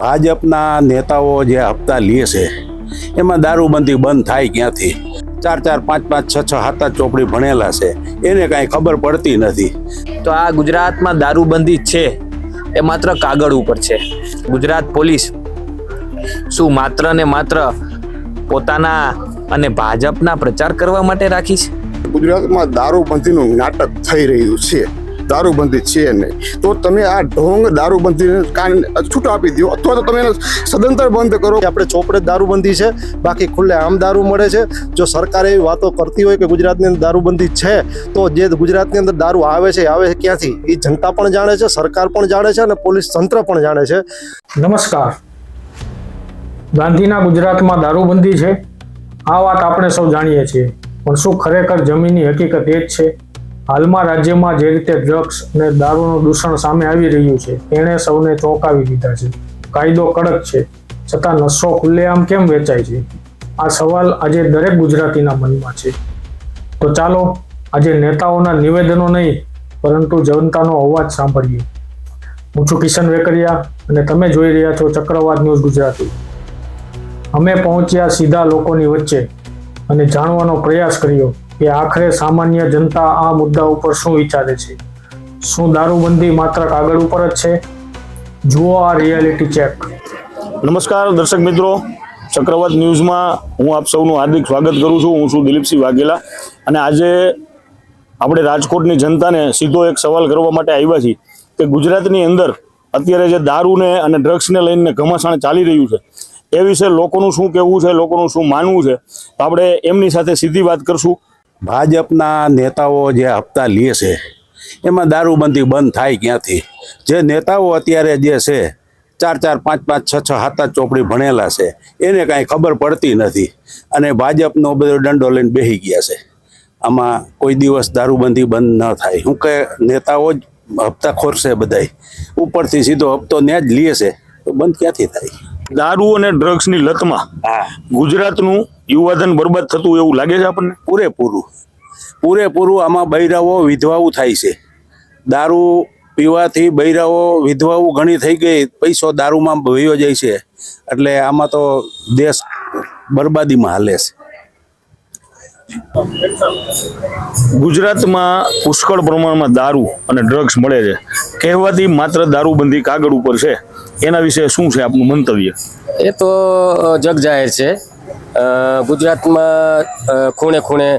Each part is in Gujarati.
ભાજપના નેતાઓ જે હપ્તા લે છે એમાં દારૂબંધી બંધ થાય ક્યાંથી? ચાર ચાર પાંચ પાંચ છ છ સાત ચોપડી ભણેલા છે. એને કાંઈ ખબર પડતી નથી. તો આ ગુજરાતમાં દારૂબંધી છે એ માત્ર કાગળ ઉપર છે. ગુજરાત પોલીસ શું માત્ર ને માત્ર પોતાના અને ભાજપના પ્રચાર કરવા માટે રાખી છે? ગુજરાતમાં દારૂબંધીનું નાટક થઈ રહ્યું છે. દારૂબંધી છે નહીં. તો તમે આ ઢોંગ દારૂબંધીને કાન છૂટા આપી દો અથવા તો તમે એને સદંતર બંધ કરો આપણે ચોપડે દારૂબંધી છે, બાકી ખુલ્લે આમ દારૂ મળે છે. જો સરકાર એવી વાતો કરતી હોય કે ગુજરાતની અંદર દારૂબંધી છે, તો જે ગુજરાતની અંદર દારૂ આવે છે આવે છે ક્યાંથી? એ જનતા પણ જાણે છે, સરકાર પણ જાણે છે અને પોલીસ તંત્ર પણ જાણે છે. નમસ્કાર. ગાંધીના ગુજરાતમાં દારૂબંધી છે? આ વાત આપણે સૌ જાણીએ છીએ. પણ શું ખરેખર જમીનની હકીકત એ જ છે? હાલમાં રાજ્યમાં જે રીતે ડ્રગ્સ અને દારૂનું દૂષણ સામે આવી રહ્યું છે, તેણે સૌને ચોંકાવી દીધા છે. કાયદો કડક છે, છતાં નશો ખુલ્લેઆમ કેમ વેચાય છે? આ સવાલ આજે દરેક ગુજરાતીના મનમાં છે. તો ચાલો, આજે નેતાઓના નિવેદનો નહીં, પરંતુ જનતાનો અવાજ સાંભળીએ. હું છું કિશન વેકરિયા અને તમે જોઈ રહ્યા છો ચક્રવાત ન્યૂઝ ગુજરાતી. અમે પહોંચ્યા સીધા લોકોની વચ્ચે અને જાણવાનો પ્રયાસ કર્યો કે આખરે સામાન્ય જનતા આ મુદ્દા ઉપર શું વિચારે છે? શું દારૂબંધી માત્ર કાગળ ઉપર જ છે? જુઓ આ રિયાલિટી ચેક નમસ્કાર, દર્શક મિત્રો. ચક્રવાત ન્યૂઝમાં હું આપ સૌનું હાર્દિક સ્વાગત કરું છું. હું છું દિલીપસિંહ વાઘેલા. અને આજે આપણે રાજકોટની જનતાને સીધો એક સવાલ કરવા માટે આવ્યા છીએ કે ગુજરાતની અંદર અત્યારે જે દારૂને અને ડ્રગ્સને લઈને ઘમાસાણ ચાલી રહ્યું છે, એ વિશે લોકોનું શું કહેવું છે, લોકોનું શું માનવું છે? તો આપણે એમની સાથે સીધી વાત કરશું. ભાજપના નેતાઓ જે હપ્તા લે છે એમાં દારૂબંધી બંધ થાય ક્યાંથી? જે નેતાઓ અત્યારે જે છે ચાર ચાર પાંચ પાંચ છ છ સાત ચોપડી ભણેલા છે એને કાંઈ ખબર પડતી નથી અને ભાજપનો બધો દંડો લઈને બેસી ગયા છે. આમાં કોઈ દિવસ દારૂબંધી બંધ ન થાય. શું કે નેતાઓ જ હપ્તા ખોરશે બધાય. ઉપરથી સીધો હપ્તો ત્યાં જ લે છે. તો બંધ ક્યાંથી થાય? દારૂ અને ડ્રગ્સની લતમાં હા. ગુજરાતનું યુવાધન બરબાદ થતું એવું લાગે છે આપણને? પૂરેપૂરું. પૂરેપૂરું આમાં બૈરાઓ વિધવાઓ થાય છે. દારૂ પીવાથી બૈરાઓ વિધવાઓ ઘણી થઈ ગઈ પૈસો દારૂમાં વયો જાય છે. એટલે આમાં તો દેશ બરબાદીમાં હાલે છે. ગુજરાતમાં પુષ્કળ પ્રમાણમાં દારૂ અને ડ્રગ્સ મળે છે. કહેવાથી માત્ર દારૂબંધી કાગળ ઉપર છે. એના વિશે શું છે આપનું મંતવ્ય? એ તો જગ જાહેર છે. ગુજરાતમાં ખૂણે ખૂણે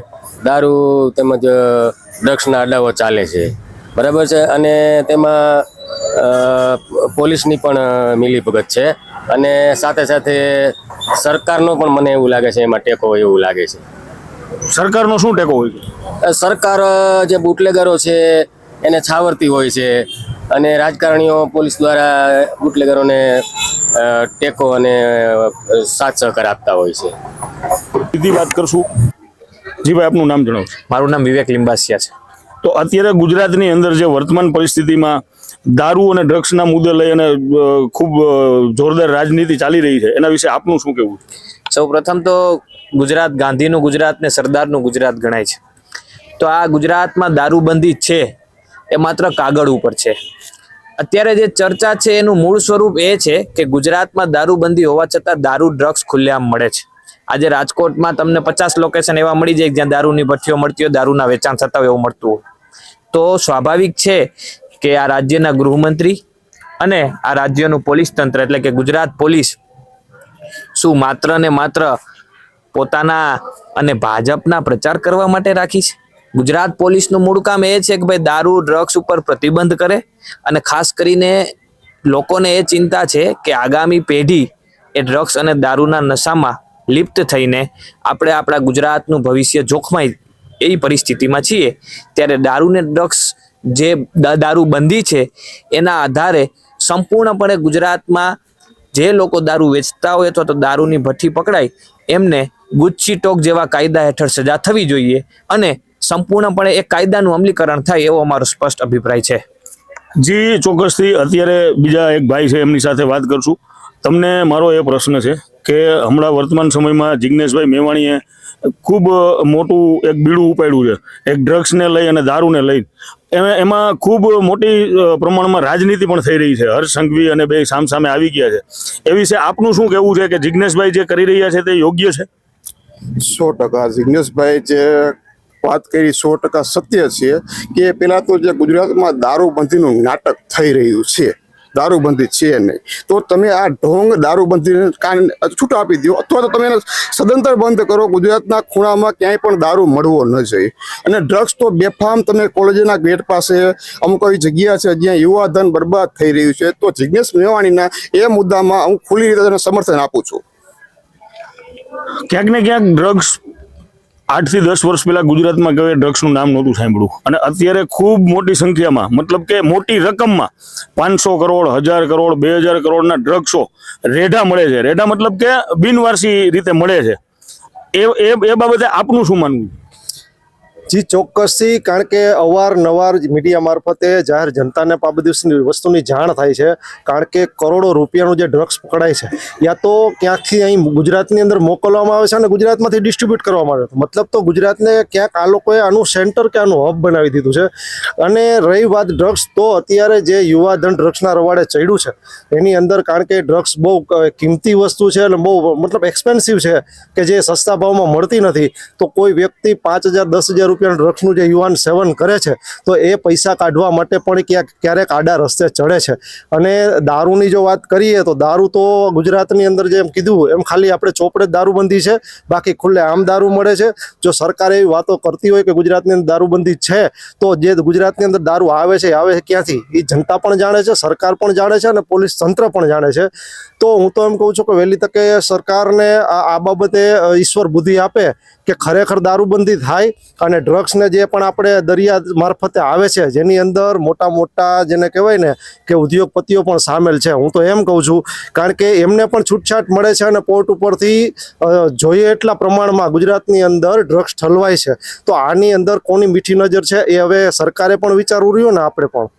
દારૂ તેમજ ડ્રગ્સના અડાઓ ચાલે છે. બરાબર છે? અને તેમાં પોલીસની પણ મિલીભગત છે. અને સાથે સાથે સરકારનો પણ મને એવું લાગે છે એમાં ટેકો હોય એવું લાગે છે. સરકારનો શું ટેકો હોય છે? સરકાર જે બુટલેગરો છે એને છાવરતી હોય છે. અને રાજકારણીઓ પોલીસ દ્વારા બુટલેગરોને ટેકો અને સાથ સહકાર આપતા હોય છે. સીધી વાત કરશું. જી ભાઈ આપનું નામ જણાવશો મારું નામ વિવેક લિંબાસિયા છે. તો અત્યારે ગુજરાતની અંદર જે વર્તમાન પરિસ્થિતિમાં દારૂ અને ડ્રગ્સના મુદ્દે લઈ અને ખૂબ જોરદાર રાજનીતિ ચાલી રહી છે એના વિશે આપનું શું કહેવું? છે સૌ પ્રથમ તો ગુજરાત ગાંધીનું ગુજરાત ને સરદારનું ગુજરાત ગણાય છે. તો આ ગુજરાતમાં દારૂબંધી છે એ માત્ર કાગળ ઉપર છે. અત્યારે જે ચર્ચા છે એનું મૂળ સ્વરૂપ એ છે કે ગુજરાતમાં દારૂબંધી હોવા છતાં દારૂ, ડ્રગ્સ ખુલ્લેઆમ મળે છે. આજે રાજકોટમાં તમને પચાસ લોકેશન એવા મળી જાય જ્યાં દારૂની ભઠ્ઠીઓ મળતી હોય, દારૂના વેચાણ થતા હોય એવું મળતું હોય. તો સ્વાભાવિક છે કે આ રાજ્યના ગૃહમંત્રી અને આ રાજ્યનું પોલીસ તંત્ર, એટલે કે ગુજરાત પોલીસ, શું માત્ર ને માત્ર પોતાના અને ભાજપના પ્રચાર કરવા માટે રાખી છે? ગુજરાત પોલીસનું મૂળ કામ એ છે કે ભાઈ દારૂ, ડ્રગ્સ ઉપર પ્રતિબંધ કરે અને ખાસ કરીને લોકોને એ ચિંતા છે કે આગામી પેઢી એ ડ્રગ્સ અને દારૂના નશામાં લિપ્ત થઈને આપણે આપણા ગુજરાતનું ભવિષ્ય જોખમાય એવી પરિસ્થિતિમાં છીએ, ત્યારે દારૂને ડ્રગ્સ જે દ- દારૂબંધી છે, એના આધારે સંપૂર્ણપણે ગુજરાતમાં જે લોકો દારૂ વેચતા હોય અથવા તો દારૂની ભઠ્ઠી પકડાય, એમને ગુચ્છી ટોક જેવા કાયદા હેઠળ સજા થવી જોઈએ અને સંપૂર્ણપણે એ કાયદાનું અમલીકરણ થાય એવો અમારો સ્પષ્ટ અભિપ્રાય છે. જી, ચોક્કસથી અત્યારે બીજા એક ભાઈ છે, એમની સાથે વાત કરશું. તમને મારો એ પ્રશ્ન છે કે હમણાં વર્તમાન સમયમાં જિજ્ઞેશભાઈ મેવાણીએ ખૂબ મોટું એક બીડું ઉપાડ્યું છે, એક ડ્રગ્સને લઈ અને દારૂને લઈ એમાં ખૂબ મોટી પ્રમાણમાં રાજનીતિ પણ થઈ રહી છે, હર્ષ સંઘવી અને બે સામસામે આવી ગયા છે. એ વિશે આપનું શું કહેવું છે કે જિજ્ઞેશભાઈ જે કરી રહ્યા છે તે યોગ્ય છે? સો ટકા. જિગ્નેશભાઈ જે વાત કરી સો ટકા સત્ય છે કે પેલા તો જે ગુજરાતમાં દારૂબંધીનું નાટક થઈ રહ્યું છે, દારૂબંધી છે નહીં. તો તમે આ ઢોંગ દારૂબંધીને કારણે છૂટો આપી દો અથવા તો તમે સદંતર બંધ કરો, ગુજરાતના ખૂણામાં ક્યાંય પણ દારૂ મળવો ન જોઈએ. અને ડ્રગ્સ તો બેફામ તમે કોલેજના ગેટ પાસે, અમુક એવી જગ્યા છે જ્યાં યુવાધન બરબાદ થઈ રહ્યું છે, તો જિજ્ઞેશ મેવાણીના એ મુદ્દામાં હું ખુલ્લી રીતે તમને સમર્થન આપું છું. ક્યાંક ને ક્યાંક ડ્રગ્સ આઠથી દસ વર્ષ પહેલા ગુજરાતમાં કહેવાય ડ્રગ્સનું નામ નહોતું સાંભળ્યું. અને અત્યારે ખૂબ મોટી સંખ્યામાં, મતલબ કે મોટી રકમમાં પાંચસો કરોડ, હજાર કરોડ, બે હજાર કરોડના ડ્રગ્સો રેઢા મળે છે. રેઢા મતલબ કે બિનવારસી રીતે મળે છે. એ એ બાબતે આપનું શું માનવું? જી, ચોક્કસથી, કારણ કે અવારનવાર મીડિયા મારફતે જાહેર જનતાને આ બધી વસ્તુની જાણ થાય છે. કારણ કે કરોડો રૂપિયાનું જે ડ્રગ્સ પકડાય છે, યા તો ક્યાંકથી અહીં ગુજરાતની અંદર મોકલવામાં આવે છે અને ગુજરાતમાંથી ડિસ્ટ્રીબ્યુટ કરવામાં આવે છે. મતલબ તો ગુજરાતને ક્યાંક આ લોકોએ આનું સેન્ટર કે આનું હબ બનાવી દીધું છે. અને રહી વાત ડ્રગ્સ, તો અત્યારે જે યુવાધન ડ્રગ્સના રવાડે ચડ્યું છે, એની અંદર કારણ કે ડ્રગ્સ બહુ કિંમતી વસ્તુ છે અને બહુ મતલબ એક્સપેન્સિવ છે કે જે સસ્તા ભાવમાં મળતી નથી. તો કોઈ વ્યક્તિ પાંચ હજાર, દસ હજાર રૂપિયા ડ્રગ્સનું જે યુવાન સેવન કરે છે, તો એ પૈસા કાઢવા માટે પણ ક્યાંક ક્યારેક આડા રસ્તે ચડે છે. અને દારૂની જો વાત કરીએ, તો દારૂ તો ગુજરાતની અંદર જેમ કીધું, એમ ખાલી આપણે ચોપડે જ દારૂબંધી છે, બાકી ખુલ્લે આમ દારૂ મળે છે. જો સરકાર એવી વાતો કરતી હોય કે ગુજરાતની અંદર દારૂબંધી છે, તો જે ગુજરાતની અંદર દારૂ આવે છે આવે છે ક્યાંથી? એ જનતા પણ જાણે છે, સરકાર પણ જાણે છે અને પોલીસ તંત્ર પણ જાણે છે. તો હું તો એમ કહું છું કે વહેલી તકે સરકારને આ બાબતે ઈશ્વર બુદ્ધિ આપે કે ખરેખર દારૂબંધી થાય અને ડ્રગ્સને જે પણ આપણે દરિયા મારફતે આવે છે, જેની અંદર મોટા મોટા જેને કહેવાય ને કે ઉદ્યોગપતિઓ પણ સામેલ છે. હું તો એમ કહું છું, કારણ કે એમને પણ છૂટછાટ મળે છે અને પોર્ટ ઉપરથી જોઈએ એટલા પ્રમાણમાં ગુજરાતની અંદર ડ્રગ્સ ઠલવાય છે. તો આની અંદર કોની મીઠી નજર છે એ હવે સરકારે પણ વિચારવું રહ્યું ને આપણે પણ.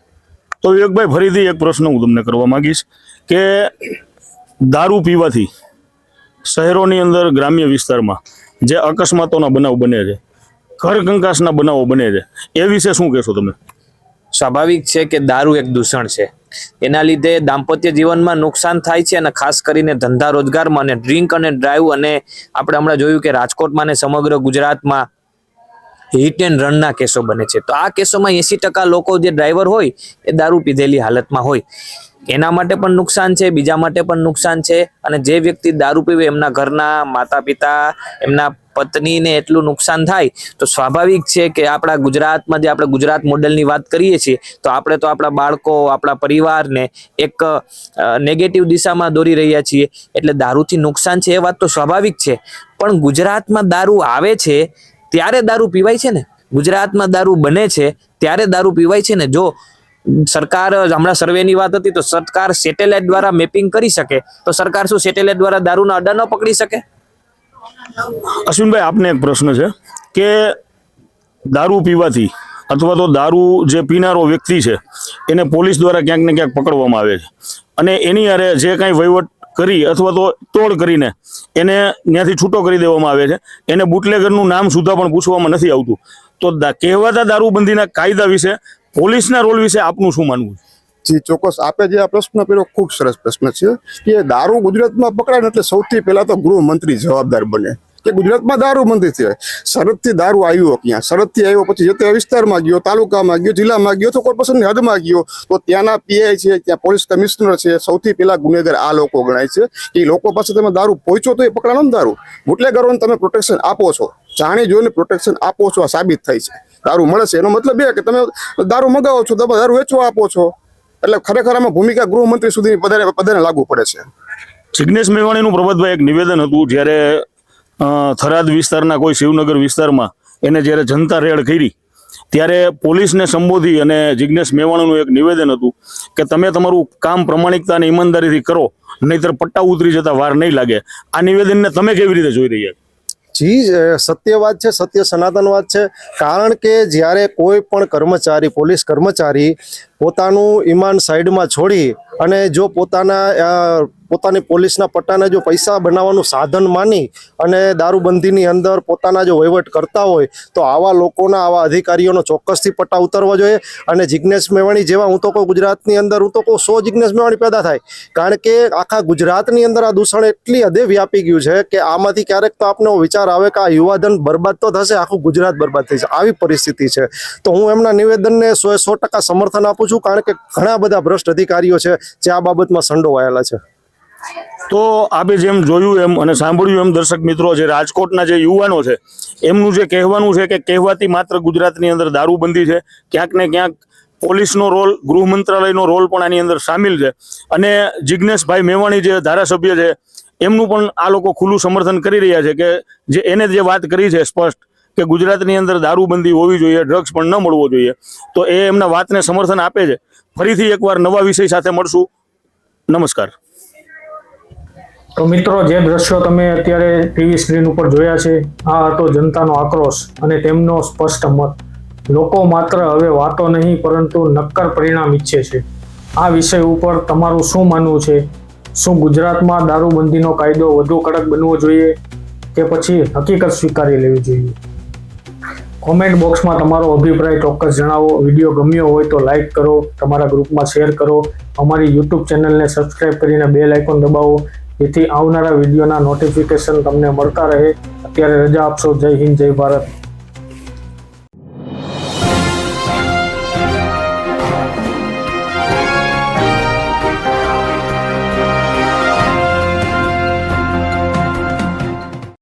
તો વિવેકભાઈ, ફરીથી એક પ્રશ્ન હું તમને કરવા માંગીશ કે દારૂ પીવાથી શહેરોની અંદર ગ્રામ્ય વિસ્તારમાં જે અકસ્માતોના બનાવ બને છે ઘર કંકાસના બનાવો બને છે. એ વિશે શું કહેશો તમે? સ્વાભાવિક છે કે દારૂ એક દૂષણ છે. એના લીધે દાંપત્ય જીવનમાં નુકસાન થાય છે અને ખાસ કરીને ધંધા રોજગારમાં અને ડ્રિંક અને ડ્રાઈવ અને આપણે હમણાં જોયું કે રાજકોટમાં ને સમગ્ર ગુજરાતમાં હિટ એન્ડ રનના કેસો બને છે. તો આ કેસોમાં એસી ટકા લોકો જે ડ્રાઈવર હોય એ દારૂ પીધેલી હાલતમાં હોય. એના માટે પણ નુકસાન છે, બીજા માટે પણ નુકસાન છે અને જે વ્યક્તિ દારૂ પીવે, એમના ઘરના માતા પિતા એમના પત્નીને એટલું નુકસાન થાય, તો સ્વાભાવિક છે કે આપણા ગુજરાતમાં જે આપણે ગુજરાત મોડેલની વાત કરીએ છીએ, તો આપણે તો આપણા બાળકો, આપણા પરિવારને એક નેગેટિવ દિશામાં દોરી રહ્યા છીએ, એટલે દારૂથી નુકસાન છે એ વાત તો સ્વાભાવિક છે, પણ ગુજરાતમાં દારૂ આવે છે, ત્યારે દારૂ પીવાય છે ને? ગુજરાતમાં દારૂ બને છે, ત્યારે દારૂ પીવાય છે ને? જો સરકાર, હમણાં સર્વેની વાત હતી, તો સરકાર સેટેલાઇટ દ્વારા મેપિંગ કરી શકે. તો સરકાર શું સેટેલાઇટ દ્વારા દારૂના અડ્ડા ન પકડી શકે? અશ્વિનભાઈ, આપને એક પ્રશ્ન છે કે દારૂ પીવાથી અથવા તો દારૂ જે પીનારો વ્યક્તિ છે, એને પોલીસ દ્વારા ક્યાંક ને ક્યાંક પકડવામાં આવે છે. અને એની અરે જે કાંઈ વહીવટ કરી અથવા તો તોડ કરીને એને ત્યાંથી છૂટો કરી દેવામાં આવે છે. એને બુટલેગરનું નામ સુધા પણ પૂછવામાં નથી આવતું. તો કહેવાતા દારૂબંધીના કાયદા વિશે પોલીસના રોલ વિશે આપનું શું માનવું છે? જી, ચોક્કસ. આપે જે આ પ્રશ્ન પેલો ખૂબ સરસ પ્રશ્ન છે. કે દારૂ ગુજરાતમાં પકડાય એટલે સૌથી પહેલા તો ગૃહમંત્રી જવાબદાર બને. કે ગુજરાતમાં દારૂ મંદિર છે સરહદથી દારૂ આવ્યો ક્યાં? સરહદથી આવ્યો પછી જે તે વિસ્તારમાં ગયો, તાલુકામાં ગયો, જિલ્લામાં ગયો તો કોર્પોરેશનની હદમાં ગયો, તો ત્યાંના પીઆઈ છે, ત્યાં પોલીસ કમિશનર છે, સૌથી પહેલા ગુનેગાર આ લોકો ગણાય છે, કે લોકો પાસે તમે દારૂ પહોંચો તો એ પકડાનો ને દારૂ. બુટલેગરોને તમે પ્રોટેક્શન આપો છો. જાણી જોઈને પ્રોટેક્શન આપો છો, આ સાબિત થાય છે. દારૂ મળે છે. એનો મતલબ એ કે તમે દારૂ મગાવો છો દારૂ વેચવા આપો છો. એટલે ખરેખર આમાં ભૂમિકા ગૃહમંત્રી સુધી પદાને પદાને લાગુ પડે છે. જિજ્ઞેશ મેવાણીનું પ્રભાતભાઈ એક નિવેદન હતું, જ્યારે થરાદ વિસ્તારના કોઈ શિવનગર વિસ્તારમાં એને જ્યારે જનતા રેડ કરી, ત્યારે પોલીસને સંબોધી અને જિજ્ઞેશ મેવાણીનું એક નિવેદન હતું કે તમે તમારું કામ પ્રમાણિકતા અને ઈમાનદારીથી કરો, નહીતર પટ્ટા ઉતરી જતા વાર નહીં લાગે. આ નિવેદનને તમે કેવી રીતે જોઈ રહ્યા? જી સત્યવાદ છે, સત્ય સનાતનવાદ છે. કારણ કે જ્યારે કોઈ પણ કર્મચારી, પોલીસ કર્મચારી પોતાનું ઈમાન સાઈડમાં છોડી અને જો પોતાના પોતાની પોલીસના પટ્ટાને જો પૈસા બનાવવાનું સાધન માની અને દારૂબંધીની અંદર પોતાના જો વહીવટ કરતા હોય, તો આવા લોકોના, આવા અધિકારીઓનો ચોક્કસથી પટ્ટા ઉતરવા જોઈએ. અને જિજ્ઞેશ મેવાણી જેવા, હું તો કહું ગુજરાતની અંદર, હું તો કહું સો જિજ્ઞેશ મેવાણી પેદા થાય. કારણ કે આખા ગુજરાતની અંદર આ દૂષણ એટલી હદે વ્યાપી ગયું છે કે આમાંથી ક્યારેક તો આપને વિચાર આવે કે આ યુવાધન બરબાદ તો થશે, આખું ગુજરાત બરબાદ થઈ જશે. આવી પરિસ્થિતિ છે. તો હું એમના નિવેદનને સો સો ટકા સમર્થન આપું છું, કારણ કે ઘણા બધા ભ્રષ્ટ અધિકારીઓ છે જે આ બાબતમાં સંડોવાયેલા છે. તો આપે જેમ જોયું એમ અને સાંભળ્યું એમ દર્શક મિત્રો, જે રાજકોટના જે યુવાનો છે, એમનું જે કહેવાનું છે કે કહેવાતી માત્ર ગુજરાતની અંદર દારૂબંધી છે, ક્યાંક ને ક્યાંક પોલીસનો રોલ, ગૃહ મંત્રાલયનો રોલ પણ આની અંદર સામેલ છે. અને જિજ્ઞેશભાઈ મેવાણી જે ધારાસભ્ય છે, એમનું પણ આ લોકો ખુલ્લું સમર્થન કરી રહ્યા છે કે જે એને જે વાત કરી છે સ્પષ્ટ કે ગુજરાતની અંદર દારૂબંધી હોવી જોઈએ, ડ્રગ્સ પણ ન મળવો જોઈએ. તો એ એમના વાતને સમર્થન આપે છે. ફરીથી એકવાર નવા વિષય સાથે મળશું. નમસ્કાર. તો મિત્રો, જે દ્રશ્યો તમે અત્યારે ટીવી સ્ક્રીન ઉપર જોયા છે, આ હતો જનતાનો આક્રોશ અને તેમનો સ્પષ્ટ મત. લોકો માત્ર હવે વાતો નહીં, પરંતુ નક્કર પરિણામ ઈચ્છે છે. આ વિષય ઉપર તમારું શું માનવું છે? શું ગુજરાતમાં દારૂબંધીનો કાયદો વધુ કડક બનવો જોઈએ કે પછી હકીકત સ્વીકારી લેવી જોઈએ? કોમેન્ટ બોક્સમાં તમારો અભિપ્રાય ચોક્કસ જણાવો. વીડિયો ગમ્યો હોય તો લાઇક કરો, તમારા ગ્રુપમાં શેર કરો. અમારી યુટ્યુબ ચેનલને સબસ્ક્રાઇબ કરીને બેલ આઇકોન દબાવો. જેથી આવનારા વિડીયોના નોટિફિકેશન તમને મળતા રહે. અત્યારે રજા આપશો. જય હિન્દ જય ભારત.